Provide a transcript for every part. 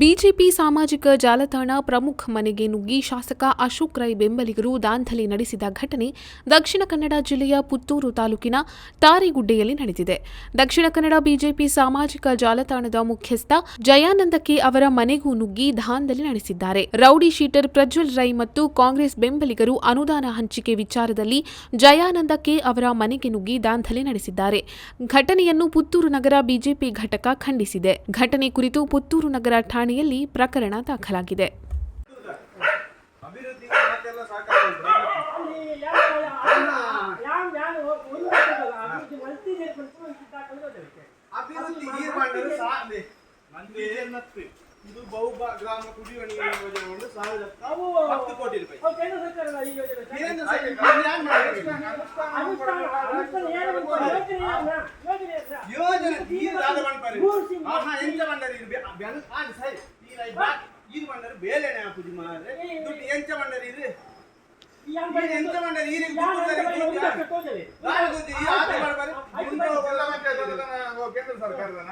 BJP ಸಾಮಾಜಿಕ ಜಾಲತಾಣ ಪ್ರಮುಖ ಮನೆಗೆ ನುಗ್ಗಿ ಶಾಸಕ ಅಶೋಕ್ ರೈ ಬೆಂಬಲಿಗರು ದಾಂಧಲೆ ನಡೆಸಿದ ಘಟನೆ ದಕ್ಷಿಣ ಕನ್ನಡ ಜಿಲ್ಲೆಯ ಪುತ್ತೂರು ತಾಲೂಕಿನ ತಾರಿಗುಡ್ಡೆಯಲ್ಲಿ ನಡೆದಿದೆ. ದಕ್ಷಿಣ ಕನ್ನಡ ಬಿಜೆಪಿ ಸಾಮಾಜಿಕ ಜಾಲತಾಣದ ಮುಖ್ಯಸ್ಥ ಜಯಾನಂದ ಕೆ ಅವರ ಮನೆಗೂ ನುಗ್ಗಿ ದಾಂಧಲೆ ನಡೆಸಿದ್ದಾರೆ. ರೌಡಿ ಶೀಟರ್ ಪ್ರಜ್ವಲ್ ರೈ ಮತ್ತು ಕಾಂಗ್ರೆಸ್ ಬೆಂಬಲಿಗರು ಅನುದಾನ ಹಂಚಿಕೆ ವಿಚಾರದಲ್ಲಿ ಜಯಾನಂದ ಕೆ ಅವರ ಮನೆಗೆ ನುಗ್ಗಿ ದಾಂಧಲೆ ನಡೆಸಿದ್ದಾರೆ. ಘಟನೆಯನ್ನು ಪುತ್ತೂರು ನಗರ ಬಿಜೆಪಿ ಘಟಕ ಖಂಡಿಸಿದೆ. ಘಟನೆ ಕುರಿತು ಪುತ್ತೂರು ನಗರ ಠಾಣೆಯಲ್ಲಿ ಪ್ರಕರಣ ದಾಖಲಾಗಿದೆ. ಅಭಿವೃದ್ಧಿ ಮಲ್ಟಿ ಸೇರ್ಕೊಂಡು ಇದು ತಗೊಂಡು ಹೋಗ್ಬೇಕು. ಅಭಿವೃದ್ಧಿ ನೀರು ಮಾಡಿದ್ರೆ ಸಾಧ್ಯ ಮಂದಿ ಇದು ಬಹು ಗ್ರಾಮ ಕುಡಿಯುವ ನೀರಿನ ಯೋಜನೆ ಒಂದು ಸಾವಿರದ ಅವು ಹತ್ತು ಕೋಟಿ ರೂಪಾಯಿ ಅವು ಕೇಂದ್ರ ಸರ್ಕಾರದ ಈ ಯೋಜನೆ. ಕೇಂದ್ರ ಸರ್ಕಾರ ಇದನ್ನ ಯಾರ್ ಮಾಡ್ಬೇಕು? ಅನುಷ್ಠಾನ- ಅನುಷ್ಠಾನ ಏನು ಗೊತ್ತಾ? ಯೋಜನೆ ಏನು? ಯೋಜನೆ ಏನು? ಯೋಜನೆ ನೀರು ದಾದ ಮಾಡ್ತಾರೆ ಮೂರು ಸಿಂಹ. ಆಹಾ ಎಂತ ಬಂದರೆ ಇದು ಬೆ- ಬೆನ್ ಆಗ ಸರಿ ಈಗ ಇದು ಬಾ- ಇದು ಬಂದರೆ ಬೇಲೆನೆ ಹಾಕುದು ಮಾರ್ರೆ ದುಡ್ಡು ಎಂತ ಬಂದರೆ ಇದು ಈ ಯಾವ ಈಗ ಎಂತ ಬಂದರೆ ಈ ರೀತಿ ಯಾವ ದುಡ್ಡು ಯಾವ ತರಕ್ಕೆ ಒಂದು ಹೋಗ್ತೀಯಾ? ಲಕ್ಷ ಹೋಗಿದೆ. ನಾನು ಗೊತ್ತಿ, ಈ ಆಟ ಮಾಡ್ಬಾರ್ದು. ಆಯ್ತು, ಮುಂದೆ ಆಯ್ತು. ಹೋಗಲ್ಲ ಮತ್ತೆ ಅದನ್ನ ಕೇಂದ್ರ ಸರ್ಕಾರದನ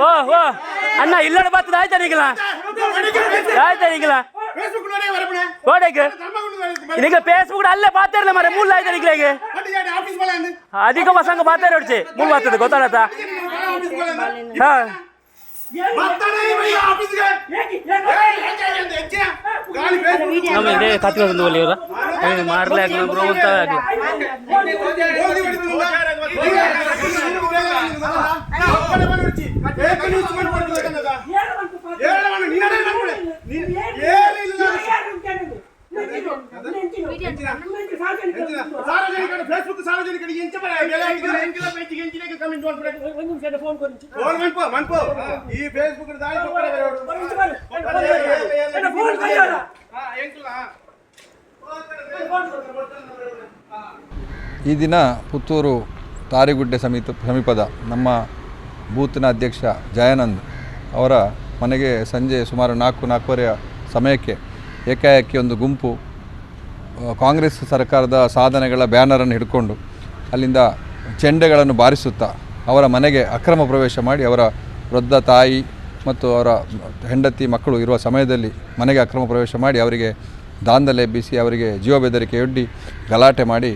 ಓ ಓ ಅಣ್ಣ ಇಲ್ಲಡ ಬರ್ತದ ಆಯ್ತಾ ನೀಗಲ ಆಯ್ತಾ ನೀಗಲ ಓಡಕ್ಕೆ ಈಗ ಫೇಸ್ಬುಕ್ ಅಲ್ಲೇ ಪಾತಿರಲ್ಲ ಮರೆ ಮೂಲ ಆಯ್ತಾ ನೀಗಲಿಗೆ ಅಧಿಕ ಮಸಂಗ ಪಾತಾರ ಹೊಡ್ಚೆ ಮೂಲ ಬರ್ತದೆ ಗೊತ್ತಾಡತ್ತ ಹಾ ನಮ್ಮ ಇದೇ ಕತ್ಲ ಒಂದು ಒಲಿ ಇವರ ಮಾಡ್ಲಾಕ ಬ್ರೋ ಅಂತ ಆಗ್ಲಿ ಫೇಸ್ಬುಕ್ ಸಾರ್ವಜನಿಕರಿಗೆ ಎಂಚ ಬರ ಬೆಲೆ ಹಾಕಿದ್ರೆ ಎಂಕಿಲ ಪೈಚಿಗೆ ಎಂಚಿನಾಗೆ ಕಮೆಂಟ್ ಮಾಡ್ಬಿಡೆ ಒಂದು ನಿಮಿಷ ಫೋನ್ ಕೊಡಿ ಫೋನ್ ಮನ್ಪೋ ಮನ್ಪೋ ಈ ಫೇಸ್ಬುಕ್ ದಾಳಿ ಕೊಕ್ಕರೆ ಬೇರೆ ಹೊಡ್ದು. ಒಂದು ನಿಮಿಷ ಬನ್ನಿ. ಕೊಕ್ಕರೆ ಏ- ಏ- ಏ- ಏ- ನನ್ನ ಫೋನ್ ಕೈಯಾಡ. ಹಾ, ಎಂಕಿಲ, ಹಾ. ಈ ದಿನ ಪುತ್ತೂರು ತಾರಿಗುಡ್ಡೆ ಸಮೀಪ ಸಮೀಪದ ನಮ್ಮ ಬೂತ್ನ ಅಧ್ಯಕ್ಷ ಜಯಾನಂದ್ ಅವರ ಮನೆಗೆ ಸಂಜೆ ಸುಮಾರು ನಾಲ್ಕು ನಾಲ್ಕೂವರೆಯ ಸಮಯಕ್ಕೆ ಏಕಾಏಕಿ ಒಂದು ಗುಂಪು ಕಾಂಗ್ರೆಸ್ ಸರ್ಕಾರದ ಸಾಧನೆಗಳ ಬ್ಯಾನರನ್ನು ಹಿಡ್ಕೊಂಡು ಅಲ್ಲಿಂದ ಚೆಂಡೆಗಳನ್ನು ಬಾರಿಸುತ್ತಾ ಅವರ ಮನೆಗೆ ಅಕ್ರಮ ಪ್ರವೇಶ ಮಾಡಿ ಅವರ ವೃದ್ಧ ತಾಯಿ ಮತ್ತು ಅವರ ಹೆಂಡತಿ ಮಕ್ಕಳು ಇರುವ ಸಮಯದಲ್ಲಿ ಮನೆಗೆ ಅಕ್ರಮ ಪ್ರವೇಶ ಮಾಡಿ ಅವರಿಗೆ ದಾಂಧಲೆ ಎಬ್ಬಿಸಿ ಅವರಿಗೆ ಜೀವ ಬೆದರಿಕೆಯೊಡ್ಡಿ ಗಲಾಟೆ ಮಾಡಿ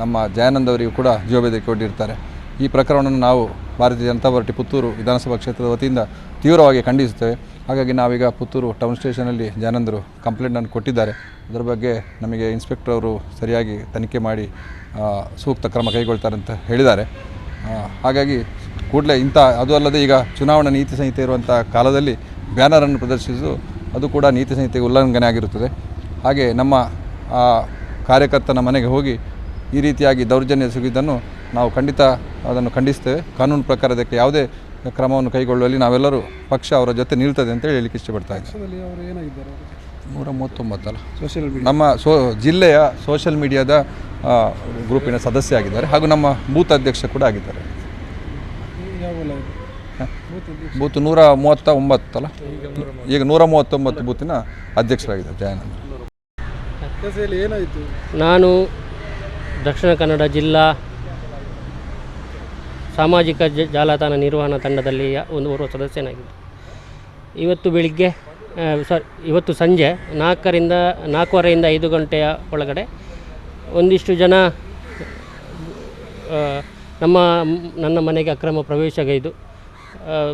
ನಮ್ಮ ಜಯಾನಂದ್ ಅವರಿಗೂ ಕೂಡ ಜೀವ ಬೆದರಿಕೆ ಒಡ್ಡಿರ್ತಾರೆ. ಈ ಪ್ರಕರಣವನ್ನು ನಾವು ಭಾರತೀಯ ಜನತಾ ಪಾರ್ಟಿ ಪುತ್ತೂರು ವಿಧಾನಸಭಾ ಕ್ಷೇತ್ರದ ವತಿಯಿಂದ ತೀವ್ರವಾಗಿ ಖಂಡಿಸುತ್ತೇವೆ. ಹಾಗಾಗಿ ನಾವೀಗ ಪುತ್ತೂರು ಟೌನ್ ಸ್ಟೇಷನಲ್ಲಿ ಜಾನಂದರು ಕಂಪ್ಲೇಂಟನ್ನು ಕೊಟ್ಟಿದ್ದಾರೆ. ಅದರ ಬಗ್ಗೆ ನಮಗೆ ಇನ್ಸ್ಪೆಕ್ಟರ್ ಅವರು ಸರಿಯಾಗಿ ತನಿಖೆ ಮಾಡಿ ಸೂಕ್ತ ಕ್ರಮ ಕೈಗೊಳ್ತಾರೆ ಅಂತ ಹೇಳಿದ್ದಾರೆ. ಹಾಗಾಗಿ ಕೂಡಲೇ ಇಂಥ, ಅದು ಅಲ್ಲದೆ ಈಗ ಚುನಾವಣಾ ನೀತಿ ಸಂಹಿತೆ ಇರುವಂಥ ಕಾಲದಲ್ಲಿ ಬ್ಯಾನರನ್ನು ಪ್ರದರ್ಶಿಸುವುದು ಅದು ಕೂಡ ನೀತಿ ಸಂಹಿತೆಗೆ ಉಲ್ಲಂಘನೆ ಆಗಿರುತ್ತದೆ. ಹಾಗೆ ನಮ್ಮ ಕಾರ್ಯಕರ್ತನ ಮನೆಗೆ ಹೋಗಿ ಈ ರೀತಿಯಾಗಿ ದೌರ್ಜನ್ಯ ಎಸಗಿದ್ದನ್ನು ನಾವು ಖಂಡಿತ ಅದನ್ನು ಖಂಡಿಸ್ತೇವೆ ಕಾನೂನು ಪ್ರಕಾರ ಅದಕ್ಕೆ ಯಾವುದೇ ಕ್ರಮವನ್ನು ಕೈಗೊಳ್ಳುವಲ್ಲಿ ನಾವೆಲ್ಲರೂ ಪಕ್ಷ ಅವರ ಜೊತೆ ನಿಲ್ತದೆ ಅಂತ ಹೇಳಲಿಕ್ಕೆ ಇಷ್ಟಪಡ್ತಾ ಇದ್ದೀವಿ ನೂರ ಮೂವತ್ತೊಂಬತ್ತಲ್ಲ ಸೋಷಿಯಲ್ ನಮ್ಮ ಸೋ ಜಿಲ್ಲೆಯ ಸೋಷಿಯಲ್ ಮೀಡಿಯಾದ ಗ್ರೂಪಿನ ಸದಸ್ಯ ಆಗಿದ್ದಾರೆ ಹಾಗೂ ನಮ್ಮ ಬೂತ್ ಅಧ್ಯಕ್ಷ ಕೂಡ ಆಗಿದ್ದಾರೆ? ಬೂತ್ ನೂರ ಮೂವತ್ತ ಒಂಬತ್ತಲ್ಲ ಈಗ ನೂರ ಮೂವತ್ತೊಂಬತ್ತು ಬೂತಿನ ಅಧ್ಯಕ್ಷರಾಗಿದ್ದಾರೆ ಜಯಾನಂದ ನಾನು ದಕ್ಷಿಣ ಕನ್ನಡ ಜಿಲ್ಲಾ ಸಾಮಾಜಿಕ ಜಾಲತಾಣ ನಿರ್ವಹಣಾ ತಂಡದಲ್ಲಿ ಒಂದು ಓರ್ವ ಸದಸ್ಯನಾಗಿದ್ದೆ. ಇವತ್ತು ಬೆಳಿಗ್ಗೆ ಸಾರಿ, ಇವತ್ತು ಸಂಜೆ ನಾಲ್ಕರಿಂದ, ನಾಲ್ಕೂವರೆಯಿಂದ ಐದು ಗಂಟೆಯ ಒಳಗಡೆ ಒಂದಿಷ್ಟು ಜನ ನಮ್ಮ, ನನ್ನ ಮನೆಗೆ ಅಕ್ರಮ ಪ್ರವೇಶಗೈದು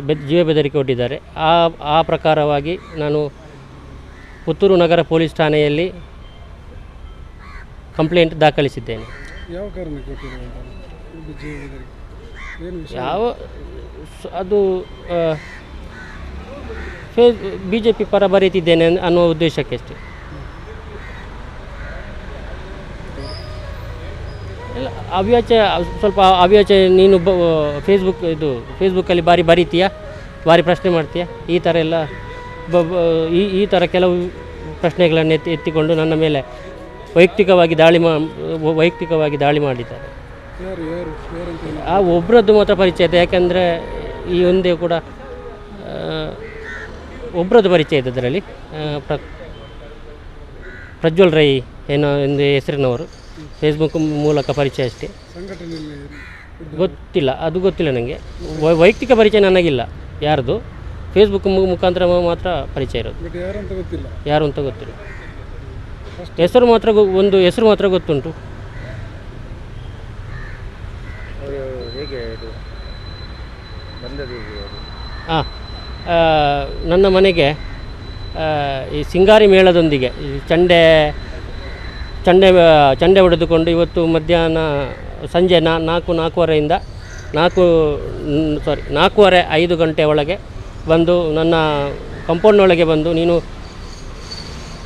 ಬೆದ್, ಜೀವ ಬೆದರಿಕೆ ಒಡ್ಡಿದ್ದಾರೆ. ಆ ಆ ಪ್ರಕಾರವಾಗಿ ನಾನು ಪುತ್ತೂರು ನಗರ ಪೊಲೀಸ್ ಠಾಣೆಯಲ್ಲಿ ಕಂಪ್ಲೇಂಟ್ ದಾಖಲಿಸಿದ್ದೇನೆ. ಯಾವ ಕಾರಣಕ್ಕೆ ಯಾವ ಅದು ಫೇಸ್ ಬಿ ಜೆ ಪಿ ಪರ ಬರೀತಿದ್ದೇನೆ ಅನ್- ಅನ್ನೋ ಉದ್ದೇಶಕ್ಕೆ ಅಷ್ಟೇ. ಇಲ್ಲ ಅವ್ಯಾಚ ಸ್ವಲ್ಪ ಅವ್ಯಾಚ ನೀನು ಬ ಫೇಸ್ಬುಕ್ ಇದು ಫೇಸ್ಬುಕ್ಕಲ್ಲಿ ಬಾರಿ ಬರೀತೀಯಾ? ಭಾರಿ ಪ್ರಶ್ನೆ ಮಾಡ್ತೀಯಾ? ಈ ಥರ ಎಲ್ಲ ಈ ಈ ಥರ ಕೆಲವು ಪ್ರಶ್ನೆಗಳನ್ನು ಎತ್ತಿ, ಎತ್ತಿಕೊಂಡು ನನ್ನ ಮೇಲೆ ವೈಯಕ್ತಿಕವಾಗಿ ದಾಳಿ ಮಾ, ವೈಯಕ್ತಿಕವಾಗಿ ದಾಳಿ ಮಾಡಿದ್ದಾರೆ. ಆ ಒಬ್ಬರದ್ದು ಮಾತ್ರ ಪರಿಚಯ ಇದೆ ಯಾಕೆಂದರೆ ಈ ಒಂದೇ ಕೂಡ ಒಬ್ಬರದ್ದು ಪರಿಚಯ ಇದೆ ಅದರಲ್ಲಿ. ಪ್ರ ಪ್ರಜ್ವಲ್ ರೈ ಏನೋ ಒಂದು ಹೆಸರಿನವರು. ಫೇಸ್ಬುಕ್ ಮೂಲಕ ಪರಿಚಯ ಅಷ್ಟೇ. ಗೊತ್ತಿಲ್ಲ ಅದು ಗೊತ್ತಿಲ್ಲ ನನಗೆ ವೈಯಕ್ತಿಕ ಪರಿಚಯ ನನಗಿಲ್ಲ ಯಾರ್ದು. ಫೇಸ್ಬುಕ್ ಮುಖಾಂತರ ಮಾತ್ರ ಪರಿಚಯ ಇರೋದು. ಯಾರು ಅಂತ ಗೊತ್ತಿಲ್ಲ. ಹೆಸರು ಮಾತ್ರ ಒಂದು ಹೆಸರು ಮಾತ್ರ ಗೊತ್ತುಂಟು. ಹಾಂ ನನ್ನ ಮನೆಗೆ ಈ ಸಿಂಗಾರಿ ಮೇಳದೊಂದಿಗೆ, ಈ ಚಂಡೆ ಚಂಡೆ ಚಂಡೆ ಹೊಡೆದುಕೊಂಡು ಇವತ್ತು ಮಧ್ಯಾಹ್ನ, ಸಂಜೆ ನಾ, ನಾಲ್ಕು, ನಾಲ್ಕೂವರೆಯಿಂದ ನಾಲ್ಕು ಸಾರಿ ನಾಲ್ಕೂವರೆ ಐದು ಗಂಟೆ ಒಳಗೆ ಬಂದು ನನ್ನ ಕಂಪೌಂಡ್ನೊಳಗೆ ಬಂದು ನೀನು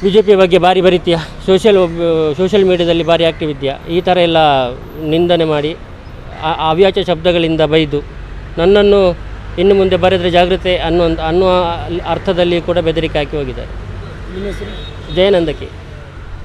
ಬಿ ಜೆ ಪಿ ಬಗ್ಗೆ ಭಾರಿ ಬರೀತೀಯ ಸೋಷಿಯಲ್ ಸೋಷಿಯಲ್ ಮೀಡಿಯಾದಲ್ಲಿ ಭಾರಿ ಆ್ಯಕ್ಟಿವ್ ಇದೆಯಾ ಈ ಥರ ಎಲ್ಲ ನಿಂದನೆ ಮಾಡಿ ಅವ್ಯಾಚ ಶಬ್ದಗಳಿಂದ ಬೈದು ನನ್ನನ್ನು ಇನ್ನು ಮುಂದೆ ಬರೆದರೆ ಜಾಗೃತಿ ಅನ್ನುವಂಥ ಅನ್ನುವ ಅರ್ಥದಲ್ಲಿ ಕೂಡ ಬೆದರಿಕೆ ಹಾಕಿ ಹೋಗಿದ್ದಾರೆ. ಜಯನಂದಕ್ಕೆ.